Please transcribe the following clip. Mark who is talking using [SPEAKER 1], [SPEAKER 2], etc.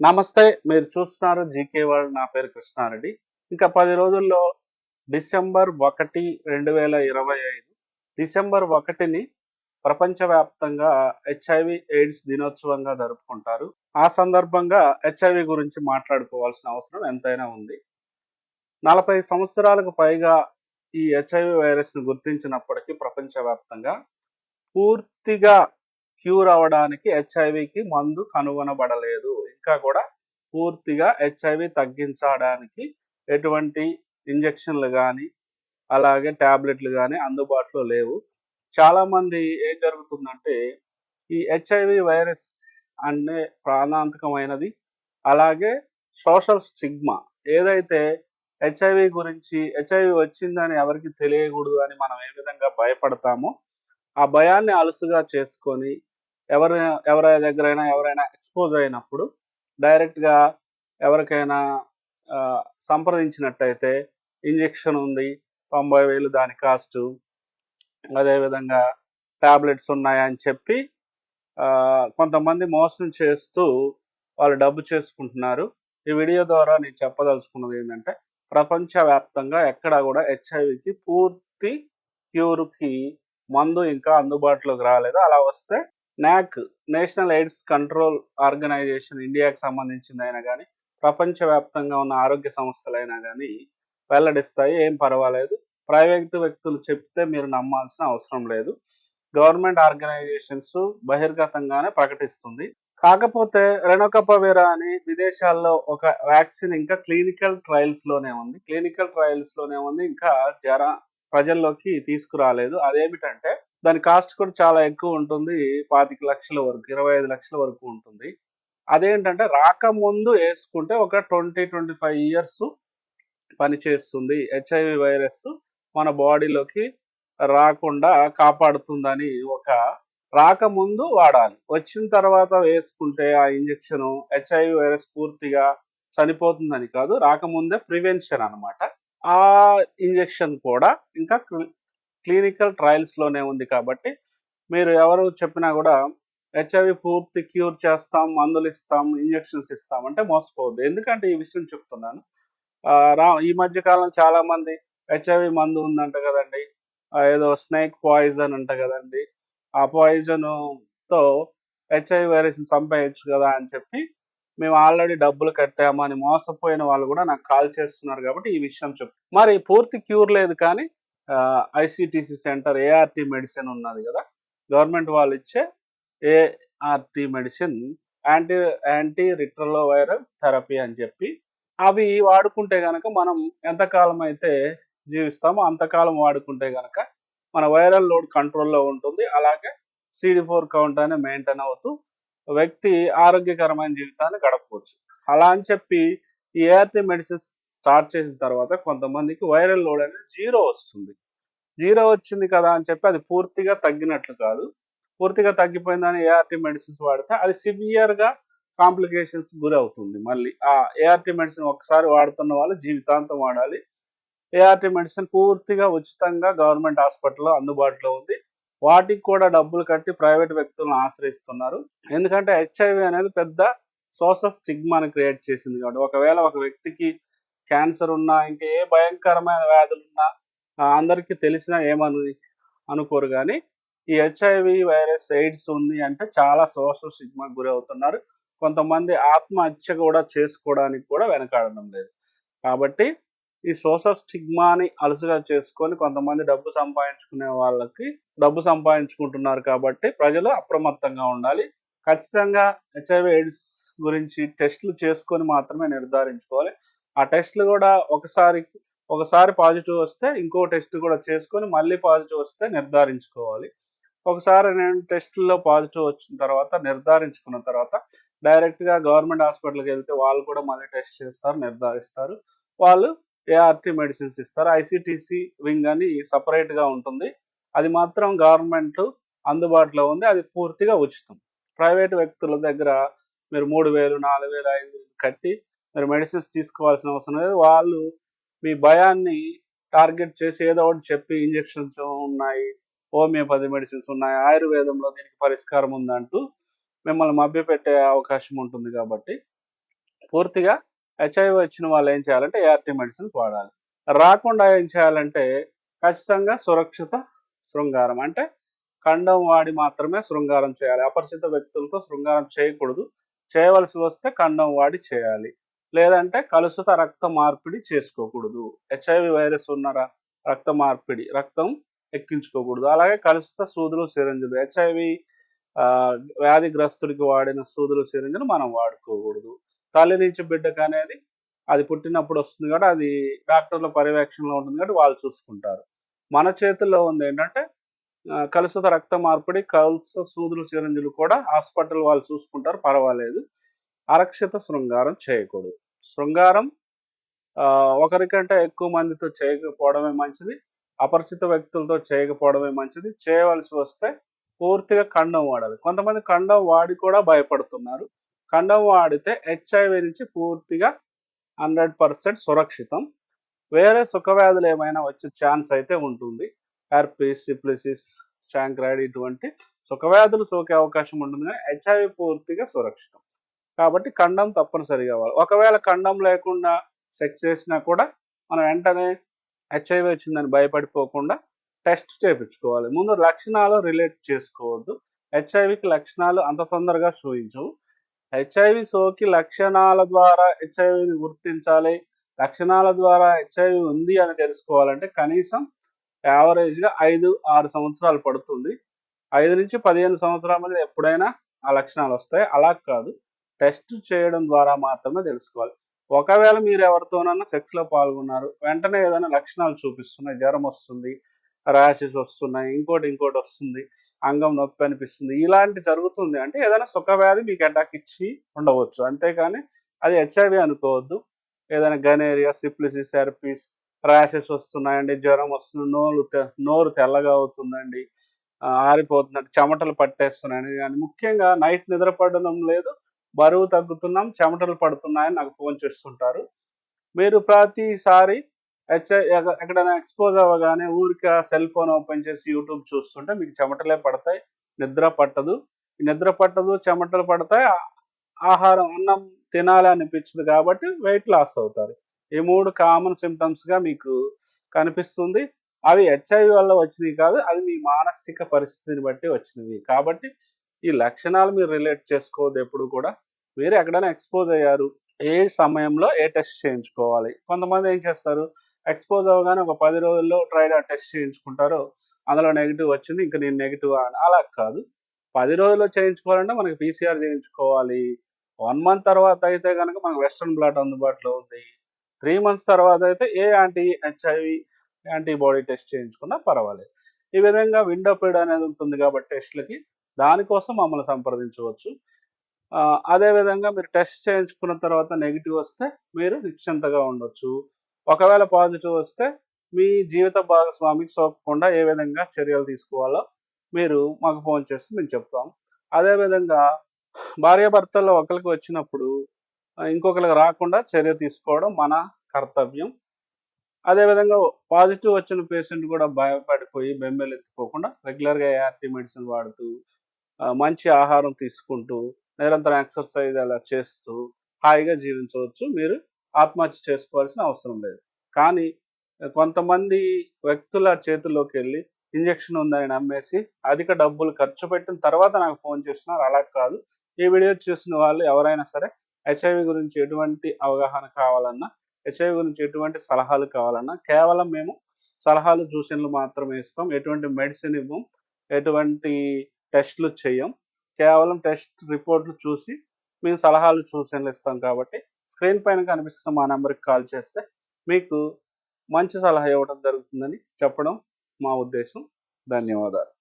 [SPEAKER 1] నమస్తే మీరు చూస్తున్నారు జీకే వరల్డ్. నా పేరు కృష్ణారెడ్డి. ఇంకా పది రోజుల్లో డిసెంబర్ ఒకటి రెండు వేల ఇరవై ఐదు డిసెంబర్ ఒకటిని ప్రపంచవ్యాప్తంగా హెచ్ఐవి ఎయిడ్స్ దినోత్సవంగా జరుపుకుంటారు. ఆ సందర్భంగా హెచ్ఐవి గురించి మాట్లాడుకోవాల్సిన అవసరం ఎంతైనా ఉంది. నలభై సంవత్సరాలకు పైగా ఈ హెచ్ఐవి వైరస్ను గుర్తించినప్పటికీ ప్రపంచవ్యాప్తంగా పూర్తిగా క్యూర్ అవడానికి హెచ్ఐవికి మందు కనుగొనబడలేదు. ఇంకా కూడా పూర్తిగా హెచ్ఐవి తగ్గించడానికి ఎటువంటి ఇంజక్షన్లు కానీ అలాగే ట్యాబ్లెట్లు కానీ అందుబాటులో లేవు. చాలామంది ఏం జరుగుతుందంటే ఈ హెచ్ఐవి వైరస్ అనే ప్రాణాంతకమైనది అలాగే సోషల్ స్టిగ్మా ఏదైతే హెచ్ఐవి గురించి హెచ్ఐవి వచ్చిందని ఎవరికి తెలియకూడదు అని మనం ఏ విధంగా భయపడతామో ఆ భయాన్ని అలుసుగా చేసుకొని ఎవరి ఎవరి దగ్గరైనా ఎవరైనా ఎక్స్పోజ్ అయినప్పుడు డైరెక్ట్గా ఎవరికైనా సంప్రదించినట్టయితే ఇంజెక్షన్ ఉంది తొంభై వేలు దాని కాస్ట్. అదేవిధంగా టాబ్లెట్స్ ఉన్నాయని చెప్పి కొంతమంది మోసం చేస్తూ వాళ్ళు డబ్బు చేసుకుంటున్నారు. ఈ వీడియో ద్వారా నేను చెప్పదలుచుకున్నది ఏంటంటే ప్రపంచవ్యాప్తంగా ఎక్కడా కూడా హెచ్ఐవికి పూర్తి క్యూర్కి మందు ఇంకా అందుబాటులోకి రాలేదు. అలా వస్తే నాక్ నేషనల్ ఎయిడ్స్ కంట్రోల్ ఆర్గనైజేషన్ ఇండియాకి సంబంధించింది అయినా కానీ ప్రపంచవ్యాప్తంగా ఉన్న ఆరోగ్య సంస్థలైనా కానీ వెల్లడిస్తాయి. ఏం పర్వాలేదు. ప్రైవేట్ వ్యక్తులు చెప్తే మీరు నమ్మాల్సిన అవసరం లేదు. గవర్నమెంట్ ఆర్గనైజేషన్స్ బహిర్గతంగానే ప్రకటిస్తుంది. కాకపోతే రెనోకపవేరా అని విదేశాల్లో ఒక వ్యాక్సిన్ ఇంకా క్లినికల్ ట్రయల్స్లోనే ఉంది. క్లినికల్ ట్రయల్స్లోనే ఉంది. ఇంకా జర ప్రజల్లోకి తీసుకురాలేదు. అదేమిటంటే దాని కాస్ట్ కూడా చాలా ఎక్కువ ఉంటుంది. పాతిక లక్షల వరకు ఇరవై ఐదు లక్షల వరకు ఉంటుంది. అదేంటంటే రాకముందు వేసుకుంటే ఒక ట్వంటీ ట్వంటీ ఫైవ్ ఇయర్స్ పనిచేస్తుంది హెచ్ఐవి వైరస్ మన బాడీలోకి రాకుండా కాపాడుతుందని ఒక రాకముందు వాడాలి. వచ్చిన తర్వాత వేసుకుంటే ఆ ఇంజెక్షను హెచ్ఐవి వైరస్ పూర్తిగా చనిపోతుందని కాదు రాకముందే ప్రివెన్షన్ అనమాట ఆ ఇంజెక్షన్ కూడా ఇంకా క్లినికల్ ట్రయల్స్లోనే ఉంది కాబట్టి మీరు ఎవరు చెప్పినా కూడా హెచ్ఐవి పూర్తి క్యూర్ చేస్తాం మందులు ఇస్తాం ఇంజెక్షన్స్ ఇస్తాం అంటే మోసపోవద్దు. ఎందుకంటే ఈ విషయం చెప్తున్నాను. ఆ, రా ఈ మధ్య కాలం చాలా మంది హెచ్ఐవి మందు ఉందంట కదండి. ఏదో స్నేక్ పాయిజన్ అంట కదండి. ఆ పాయిజన్తో హెచ్ఐవి వైరస్ చంపేయచ్చు కదా అని చెప్పి మేము ఆల్రెడీ డబ్బులు కట్టామని మోసపోయిన వాళ్ళు కూడా నాకు కాల్ చేస్తున్నారు కాబట్టి ఈ విషయం చెప్పు మరి పూర్తి క్యూర్ లేదు కానీ ఐసిటిసి సెంటర్ ఏఆర్టీ మెడిసిన్ ఉన్నది కదా. గవర్నమెంట్ వాళ్ళు ఇచ్చే ART medicine anti anti retro viral therapy అని చెప్పి అవి వాడుకుంటే కనుక మనం ఎంతకాలం అయితే జీవిస్తామో అంతకాలం వాడుకుంటే గనక మన వైరల్ లోడ్ కంట్రోల్లో ఉంటుంది. అలాగే సిడి ఫోర్ కౌంట్ అనే మెయింటైన్ అవుతూ వ్యక్తి ఆరోగ్యకరమైన జీవితాన్ని గడపవచ్చు. అలా అని చెప్పి ఈ ఏఆర్టీ మెడిసిన్స్ స్టార్ట్ చేసిన తర్వాత కొంతమందికి వైరల్ లోడ్ అనేది జీరో వస్తుంది. జీరో వచ్చింది కదా అని చెప్పి అది పూర్తిగా తగ్గినట్లు కాదు. పూర్తిగా తగ్గిపోయిందని ఏఆర్టీ మెడిసిన్స్ వాడితే అది సివియర్గా కాంప్లికేషన్స్ గురి అవుతుంది మళ్ళీ ఆ ఏఆర్టీ మెడిసిన్ ఒకసారి వాడుతున్న వాళ్ళు జీవితాంతం వాడాలి. ఏఆర్టీ మెడిసిన్ పూర్తిగా ఉచితంగా గవర్నమెంట్ హాస్పిటల్లో అందుబాటులో ఉంది. వాటికి కూడా డబ్బులు కట్టి ప్రైవేట్ వ్యక్తులను ఆశ్రయిస్తున్నారు. ఎందుకంటే హెచ్ఐవి అనేది పెద్ద సోషల్ స్టిగ్మాని క్రియేట్ చేసింది కాబట్టి ఒకవేళ ఒక వ్యక్తికి క్యాన్సర్ ఉన్నా ఇంకా ఏ భయంకరమైన వ్యాధులు ఉన్నా అందరికీ తెలిసినా ఏమను అనుకోరు. కానీ ఈ హెచ్ఐవి వైరస్ ఎయిడ్స్ ఉంది అంటే చాలా సోషల్ స్టిగ్మాకి గురి అవుతున్నారు కొంతమంది ఆత్మహత్య కూడా చేసుకోవడానికి కూడా వెనకాడడం లేదు. కాబట్టి ఈ సోషల్ స్టిగ్మాని అలసుగా చేసుకొని కొంతమంది డబ్బు సంపాదించుకునే వాళ్ళకి డబ్బు సంపాదించుకుంటున్నారు కాబట్టి ప్రజలు అప్రమత్తంగా ఉండాలి. ఖచ్చితంగా హెచ్ఐవి ఎయిడ్స్ గురించి టెస్టులు చేసుకొని మాత్రమే నిర్ధారించుకోవాలి. ఆ టెస్ట్లు కూడా ఒకసారి ఒకసారి పాజిటివ్ వస్తే ఇంకో టెస్ట్ కూడా చేసుకొని మళ్ళీ పాజిటివ్ వస్తే నిర్ధారించుకోవాలి. ఒకసారి నేను టెస్టుల్లో పాజిటివ్ వచ్చిన తర్వాత నిర్ధారించుకున్న తర్వాత డైరెక్ట్గా గవర్నమెంట్ హాస్పిటల్కి వెళ్తే వాళ్ళు కూడా మళ్ళీ టెస్ట్ చేస్తారు నిర్ధారిస్తారు. వాళ్ళు ఏఆర్టీ మెడిసిన్స్ ఇస్తారు. ఐసిటిసి వింగ్ అని సపరేట్గా ఉంటుంది. అది మాత్రం గవర్నమెంట్ అందుబాటులో ఉంది. అది పూర్తిగా ఉచితం. ప్రైవేట్ వ్యక్తుల దగ్గర మీరు మూడు వేలు నాలుగు వేలు ఐదు వేలు కట్టి మీరు మెడిసిన్స్ తీసుకోవాల్సిన అవసరం లేదు. వాళ్ళు మీ భయాన్ని టార్గెట్ చేసి ఏదో ఒకటి చెప్పి ఇంజెక్షన్స్ ఉన్నాయి హోమియోపతి మెడిసిన్స్ ఉన్నాయి ఆయుర్వేదంలో దీనికి పరిష్కారం ఉందంటూ మిమ్మల్ని మభ్యపెట్టే అవకాశం ఉంటుంది కాబట్టి పూర్తిగా హెచ్ఐవి వచ్చిన వాళ్ళు ఏం చేయాలంటే ఏఆర్టీ మెడిసిన్స్ వాడాలి. రాకుండా ఏం చేయాలంటే ఖచ్చితంగా సురక్షిత శృంగారం అంటే ఖండం వాడి మాత్రమే శృంగారం చేయాలి. అపరిచిత వ్యక్తులతో శృంగారం చేయకూడదు. చేయవలసి వస్తే ఖండం వాడి చేయాలి. లేదంటే కలుషిత రక్త మార్పిడి చేసుకోకూడదు. హెచ్ఐవి వైరస్ ఉన్న రక్త మార్పిడి రక్తం ఎక్కించుకోకూడదు. అలాగే కలుషిత సూదులు సిరంజులు హెచ్ఐవి వ్యాధిగ్రస్తుడికి వాడిన సూదులు సిరంజులు మనం వాడుకోకూడదు. తల్లి నుంచి బిడ్డకు అనేది అది పుట్టినప్పుడు వస్తుంది కాబట్టి అది డాక్టర్ల పర్యవేక్షణలో ఉంటుంది కాబట్టి వాళ్ళు చూసుకుంటారు. మన చేతుల్లో ఉంది ఏంటంటే కలుషిత రక్త మార్పిడి కలుషిత సూదులు చిరంజీలు కూడా హాస్పిటల్ వాళ్ళు చూసుకుంటారు పర్వాలేదు. అరక్షిత శృంగారం చేయకూడదు. శృంగారం ఒకరికంటే ఎక్కువ మందితో చేయకపోవడమే మంచిది. అపరిచిత వ్యక్తులతో చేయకపోవడమే మంచిది. చేయవలసి వస్తే పూర్తిగా కండం వాడాలి. కొంతమంది కండం వాడి కూడా భయపడుతున్నారు. కండం వాడితే హెచ్ఐవి నుంచి పూర్తిగా హండ్రెడ్ పర్సెంట్ సురక్షితం. వేరే సుఖవ్యాధులు ఏమైనా వచ్చే ఛాన్స్ అయితే ఉంటుంది. హెర్పీస్ సిప్లిసిస్ స్టాంక్రాయిడ్ ఇటువంటి సుఖవ్యాధులు సోకే అవకాశం ఉంటుంది. కానీ హెచ్ఐవి పూర్తిగా సురక్షితం. కాబట్టి ఖండం తప్పనిసరిగా కావాలి ఒకవేళ ఖండం లేకుండా సెక్స్ చేసినా కూడా మనం వెంటనే హెచ్ఐవి వచ్చిందని భయపడిపోకుండా టెస్ట్ చేయించుకోవాలి ముందు లక్షణాలు రిలేట్ చేసుకోవద్దు. హెచ్ఐవికి లక్షణాలు అంత తొందరగా చూపించవు. హెచ్ఐవి సోకి లక్షణాల ద్వారా హెచ్ఐవిని గుర్తించాలి. లక్షణాల ద్వారా హెచ్ఐవి ఉంది అని తెలుసుకోవాలంటే కనీసం యావరేజ్గా ఐదు ఆరు సంవత్సరాలు పడుతుంది. ఐదు నుంచి పదిహేను సంవత్సరాల మధ్య ఎప్పుడైనా ఆ లక్షణాలు వస్తాయి. అలా కాదు. టెస్ట్ చేయడం ద్వారా మాత్రమే తెలుసుకోవాలి. ఒకవేళ మీరు ఎవరితోనన్నా సెక్స్లో పాల్గొన్నారు వెంటనే ఏదైనా లక్షణాలు చూపిస్తున్నాయి జ్వరం వస్తుంది ర్యాషెస్ వస్తున్నాయి ఇంకోటి ఇంకోటి వస్తుంది అంగం నొప్పి అనిపిస్తుంది ఇలాంటి జరుగుతుంది అంటే ఏదైనా సుఖవ్యాధి మీకు అటాక్ ఇచ్చి ఉండవచ్చు. అంతేకాని అది హెచ్ఐవి అనుకోవద్దు. ఏదైనా గనేరియా సిప్లిసిస్ సెర్పిస్ ర్యాషెస్ వస్తున్నాయండి జ్వరం వస్తుంది నోరు నోరు తెల్లగా అవుతుందండి ఆరిపోతుందండి చెమటలు పట్టేస్తున్నాయండి కానీ ముఖ్యంగా నైట్ నిద్రపడడం లేదు బరువు తగ్గుతున్నాం చెమటలు పడుతున్నాయని నాకు ఫోన్ చేస్తుంటారు. మీరు ప్రతిసారి హెచ్ఐ ఎక్కడైనా ఎక్స్పోజ్ అవ్వగానే ఊరికే సెల్ ఫోన్ ఓపెన్ చేసి యూట్యూబ్ చూస్తుంటే మీకు చెమటలే పడతాయి నిద్ర పట్టదు. నిద్ర పట్టదు చెమటలు పడతాయి ఆహారం అన్నం తినాలి అనిపించదు కాబట్టి వెయిట్ లాస్ అవుతారు. ఈ మూడు కామన్ సిమ్టమ్స్గా మీకు కనిపిస్తుంది. అవి హెచ్ఐవి వల్ల వచ్చినవి కాదు అది మీ మానసిక పరిస్థితిని బట్టి వచ్చినవి. కాబట్టి ఈ లక్షణాలు మీరు రిలేట్ చేసుకోవద్దు ఎప్పుడు కూడా. మీరు ఎక్కడైనా ఎక్స్పోజ్ అయ్యారు ఏ సమయంలో ఏ టెస్ట్ చేయించుకోవాలి? కొంతమంది ఏం చేస్తారు ఎక్స్పోజ్ అవ్వగానే ఒక పది రోజుల్లో ట్రైడా టెస్ట్ చేయించుకుంటారు అందులో నెగిటివ్ వచ్చింది ఇంకా నేను నెగిటివ్ అలా కాదు. పది రోజుల్లో చేయించుకోవాలంటే మనకి పీసీఆర్ చేయించుకోవాలి. వన్ మంత్ తర్వాత అయితే కనుక మనకు వెస్ట్రన్ బ్లాట్ అందుబాటులో ఉంది. త్రీ మంత్స్ తర్వాత అయితే ఏ యాంటీ హెచ్ఐవి యాంటీబాడీ టెస్ట్ చేయించుకున్నా పర్వాలేదు. ఈ విధంగా విండో పీడ్ అనేది ఉంటుంది కాబట్టి టెస్ట్లకి దానికోసం మమ్మల్ని సంప్రదించవచ్చు. అదేవిధంగా మీరు టెస్ట్ చేయించుకున్న తర్వాత నెగిటివ్ వస్తే మీరు నిశ్చింతగా ఉండొచ్చు. ఒకవేళ పాజిటివ్ వస్తే మీ జీవిత భాగస్వామికి సోకకుండా ఏ విధంగా చర్యలు తీసుకోవాలో మీరు మాకు ఫోన్ చేస్తే మేము చెప్తాం. అదేవిధంగా భార్యాభర్తల్లో ఒకరికి వచ్చినప్పుడు ఇంకొకరికి రాకుండా చర్య తీసుకోవడం మన కర్తవ్యం. అదేవిధంగా పాజిటివ్ వచ్చిన పేషెంట్ కూడా భయపడిపోయి బెంబెలెత్తిపోకుండా రెగ్యులర్గా ఏఆర్టీ మెడిసిన్ వాడుతూ మంచి ఆహారం తీసుకుంటూ నిరంతరం ఎక్సర్సైజ్ అలా చేస్తూ హాయిగా జీవించవచ్చు. మీరు ఆత్మహత్య చేసుకోవాల్సిన అవసరం లేదు. కానీ కొంతమంది వ్యక్తుల చేతుల్లోకి వెళ్ళి ఇంజక్షన్ ఉందని నమ్మేసి అధిక డబ్బులు ఖర్చు పెట్టిన తర్వాత నాకు ఫోన్ చేస్తున్నారు. అలా కాదు. ఈ వీడియో చూసిన వాళ్ళు ఎవరైనా సరే హెచ్ఐవి గురించి ఎటువంటి అవగాహన కావాలన్నా హెచ్ఐవి గురించి ఎటువంటి సలహాలు కావాలన్నా కేవలం మేము సలహాలు సూచనలు మాత్రమే ఇస్తాం. ఎటువంటి మెడిసిన్ ఇవ్వం ఎటువంటి టెస్ట్లు చేయం. కేవలం టెస్ట్ రిపోర్ట్లు చూసి మేము సలహాలు సూచనలు ఇస్తాం కాబట్టి స్క్రీన్ పైన కనిపిస్తున్న మా నెంబర్కి కాల్ చేస్తే మీకు మంచి సలహా ఇవ్వడం జరుగుతుందని చెప్పడం మా ఉద్దేశం. ధన్యవాదాలు.